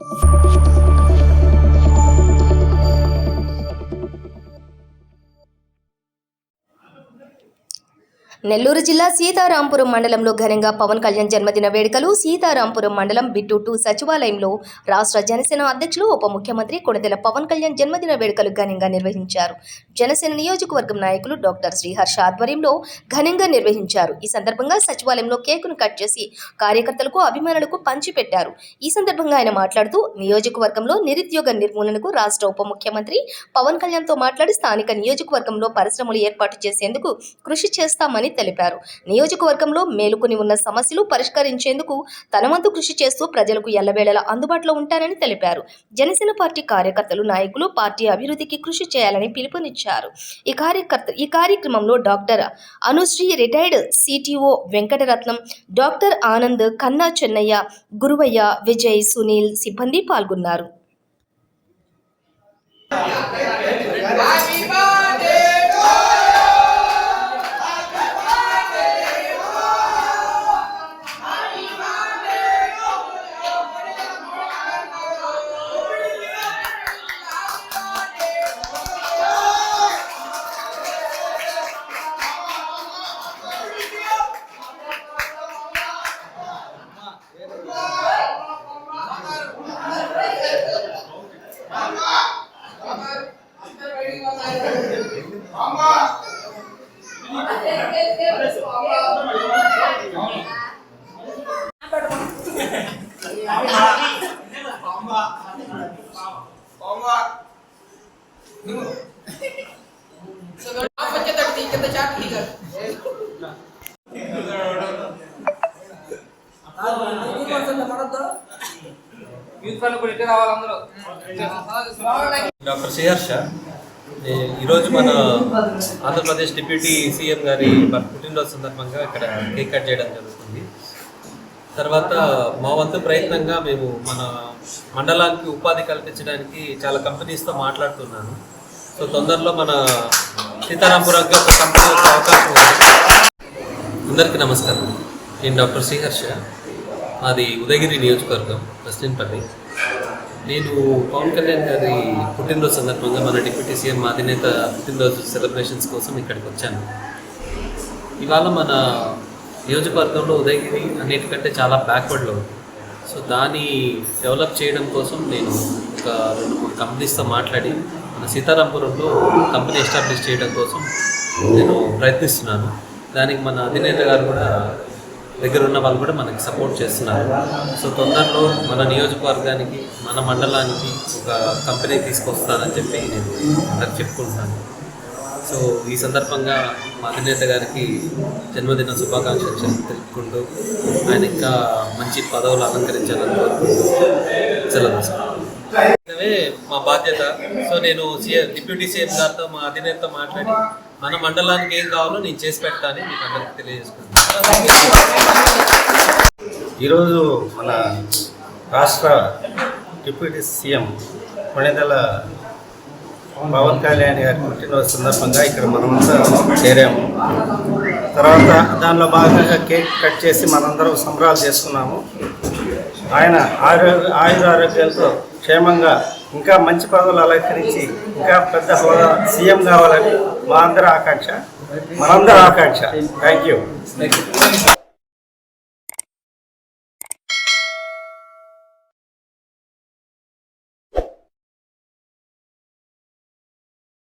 Thank you. Nellore జిల్లా సీతారాంపురం మండలంలో ఘనంగా పవన్ కళ్యాణ్ జన్మదిన వేడుకలు సీతారాంపురం మండలం బిట్టు సచివాలయంలో రాష్ట్ర జనసేన అధ్యక్షులు ఉప ముఖ్యమంత్రి కొణిదెల పవన్ కళ్యాణ్ జన్మదిన వేడుకలు ఘనంగా నిర్వహించారు. జనసేన నియోజకవర్గం నాయకులు డాక్టర్ శ్రీహర్ష ఆధ్వర్యంలో ఘనంగా నిర్వహించారు. ఈ సందర్భంగా సచివాలయంలో కేకును కట్ చేసి కార్యకర్తలకు అభిమానులకు పంచిపెట్టారు. ఈ సందర్భంగా ఆయన మాట్లాడుతూ నియోజకవర్గంలో నిరుద్యోగ నిర్మూలనకు రాష్ట్ర ఉప ముఖ్యమంత్రి పవన్ కళ్యాణ్తో మాట్లాడి స్థానిక నియోజకవర్గంలో పరిశ్రమలు ఏర్పాటు చేసేందుకు కృషి చేస్తామని తెలిపారు. నియోజకవర్గంలో మేలుకొని ఉన్న సమస్యలు పరిష్కరించేందుకు తనవంతు కృషి చేస్తూ ప్రజలకు ఎల్లవేళలా అందుబాటులో ఉంటారని తెలిపారు. జనసేన పార్టీ కార్యకర్తలు నాయకులు పార్టీ అభివృద్ధికి కృషి చేయాలని పిలుపునిచ్చారు. ఈ కార్యకర్త ఈ కార్యక్రమంలో doctor Anusri retired CTO Venkataratnam doctor Anand Kanna Chennaiah Guruvayya Vijay Sunil సిబ్బంది పాల్గొన్నారు. డాక్టర్ సిహర్ష eh, ఈరోజు మన ఆంధ్రప్రదేశ్ డిప్యూటీ సీఎం గారి పుట్టినరోజు సందర్భంగా ఇక్కడ కేక్ కట్ చేయడం జరుగుతుంది. తర్వాత మా వంతు ప్రయత్నంగా మేము మన మండలానికి ఉపాధి కల్పించడానికి చాలా కంపెనీస్తో మాట్లాడుతున్నాను. సో తొందరలో మన సీతారాంపురంకి ఒక కంపెనీ అవకాశం ఉంది. అందరికీ నమస్కారం. నేను డాక్టర్ శ్రీహర్ష మాది ఉదయగిరి నియోజకవర్గం ప్రెసిడెంట్పల్లి నేను పవన్ కళ్యాణ్ గారి పుట్టినరోజు సందర్భంగా మన డిప్యూటీ సీఎం అధినేత పుట్టినరోజు సెలబ్రేషన్స్ కోసం ఇక్కడికి వచ్చాను. ఇవాళ మన నియోజకవర్గంలో ఉదయగిరి అన్నిటికంటే చాలా బ్యాక్వర్డ్లో సో దాన్ని డెవలప్ చేయడం కోసం నేను ఒక రెండు మూడు కంపెనీస్తో మాట్లాడి మన సీతారాంపురంలో కంపెనీ ఎస్టాబ్లిష్ చేయడం కోసం నేను ప్రయత్నిస్తున్నాను. దానికి మన అధినేత గారు కూడా దగ్గర ఉన్న వాళ్ళు కూడా మనకి సపోర్ట్ చేస్తున్నారు. సో తొందరలో మన నియోజకవర్గానికి మన మండలానికి ఒక కంపెనీ తీసుకొస్తానని చెప్పి నేను అందరికి చెప్పుకుంటున్నాను. సో ఈ సందర్భంగా మా అధినేత గారికి జన్మదిన శుభాకాంక్షలు తెలుపుకుంటూ ఆయన ఇంకా మంచి పదవులు అలంకరించాలని కోరుకుంటూ సెలవు మా బాధ్యత. సో నేను సీఎం డిప్యూటీ సీఎం గారితో మా అధినేతతో మాట్లాడి మన మండలానికి ఏం కావాలో నేను చేసి పెట్టాలని మీకు అందరికీ తెలియజేసుకుంటాను ఈరోజు మన రాష్ట్ర డిప్యూటీ సీఎం కొణిదల పవన్ కళ్యాణ్ గారి పుట్టినరోజు సందర్భంగా ఇక్కడ మనమంతా చేరాము. తర్వాత దానిలో భాగంగా కేక్ కట్ చేసి మనందరం సంబరాలు చేసుకున్నాము. ఆయన ఆరోగ్య ఆయుర ఆరోగ్యాలతో క్షేమంగా ఇంకా మంచి పదవులు అలంకరించి ఇంకా పెద్ద హోదా సీఎం కావాలని మా అందరి ఆకాంక్ష మనందరి ఆకాంక్ష. Thank you